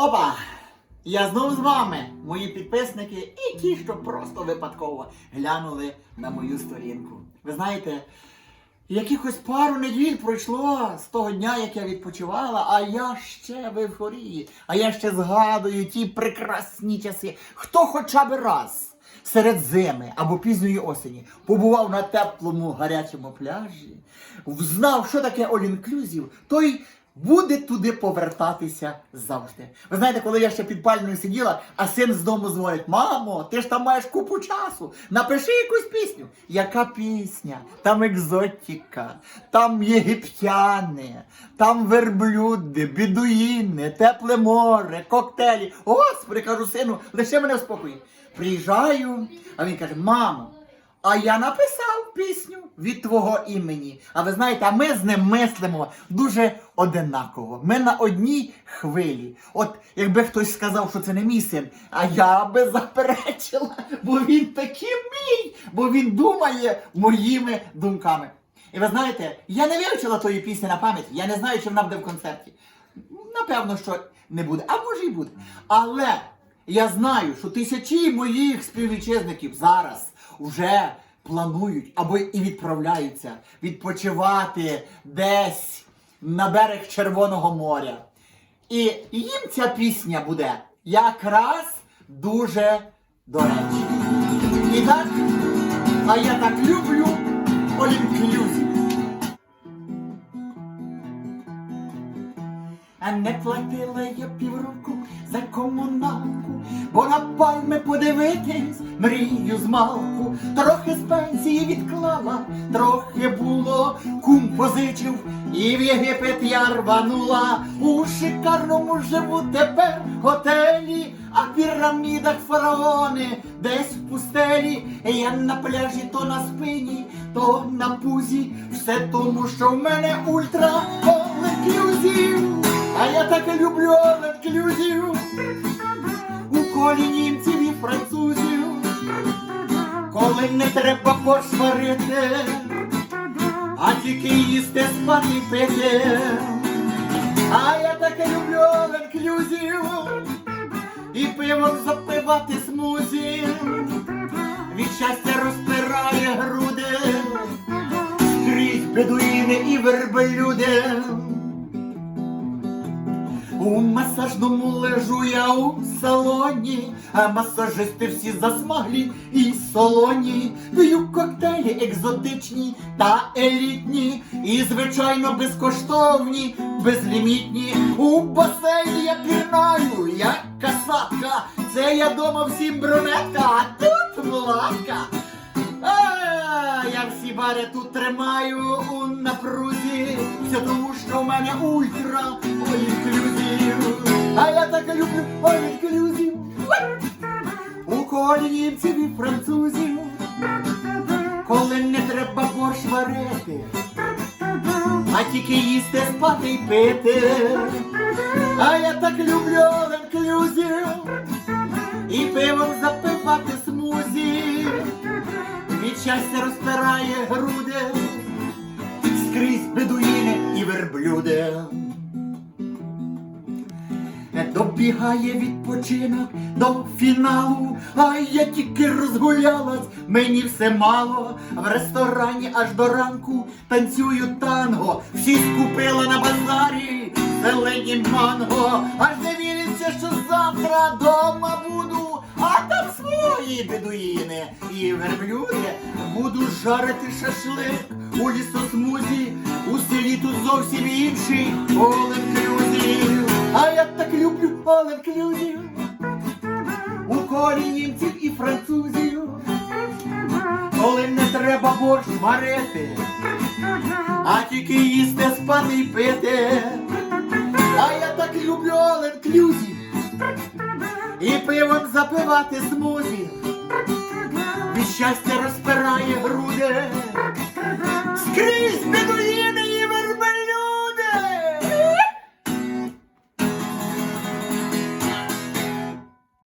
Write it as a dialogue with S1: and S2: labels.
S1: Опа! Я знову з вами, мої підписники, і ті, що просто випадково глянули на мою сторінку. Ви знаєте, якихось пару неділь пройшло з того дня, як я відпочивала, а я ще в ейфорії, а я ще згадую ті прекрасні часи. Хто хоча б раз серед зими або пізньої осені побував на теплому гарячому пляжі, знав, що таке all-inclusive, той буде туди повертатися завжди. Ви знаєте, коли я ще під пальною сиділа, а син з дому дзвонить: Мамо, ти ж там маєш купу часу, напиши якусь пісню. Яка пісня? Там екзотіка, там єгиптяни, там верблюди, бідуїни, тепле море, коктейлі. Господи, кажу, сину, лише мене в спокої. Приїжджаю, а він каже: Мамо, а я написав пісню від твого імені. А ви знаєте, а ми з ним мислимо дуже одинаково. Ми на одній хвилі. От якби хтось сказав, що це не мій син, а я би заперечила, бо він такий мій, бо він думає моїми думками. І ви знаєте, я не вивчила тої пісні на пам'ять, я не знаю, чи вона буде в концерті. Напевно, що не буде, а може і буде. Але я знаю, що тисячі моїх співвітчизників зараз вже планують або і відправляються відпочивати десь на берег Червоного моря. І їм ця пісня буде якраз дуже до речі. І так, а я так люблю all-inclusive. А не платила я півроку за комуналку, бо на пальми подивитись мрію з малку. Трохи з пенсії відклала, трохи було, кум позичив, і в Єгипет я рванула. У шикарному живу тепер готелі, а в пірамідах фараони десь в пустелі. Я на пляжі то на спині, то на пузі. Все тому, що в мене ультра all-inclusive. А я так і люблю all-inclusive. У колі німців і французів. Коли не треба посварити, а тільки їсти спати пити. А я так і люблю all-inclusive. І пивом запивати смузі. Від щастя розпирає груди. Скрізь бедуїни і верблюди. У масажному лежу я у салоні, а масажисти всі засмаглі і солоні. П'ю коктейлі екзотичні та елітні, і, звичайно, безкоштовні, безлімітні. У басейні я пірнаю, як касатка. Це я дома всім брюнетка, а тут младка. Я всі бари тут тримаю у напрузі, все тому, що в мене ультра А я так люблю all-inclusive. У колі німців і французів, коли не треба борщ варити, а тільки їсти, спати й пити. А я так люблю all-inclusive і пивом запивати смузі. Від щастя розпирає груди, скрізь бедуїни і верблюди. Добігає відпочинок до фіналу, а я тільки розгулялась, мені все мало. В ресторані аж до ранку танцюю танго, всі скупила на базарі зелені манго, аж не віриться, що завтра дома буду, а там свої бедуїни і верблюди. Буду жарити шашлик у лісосмузі, у селі тут зовсім інший all-inclusive. Я так люблю all-inclusive. У колі німців і французів, коли не треба борщ варити, а тільки їсти, спати й пити. А я так люблю all-inclusive. І пивом запивати смузі. Від щастя розпирає груди.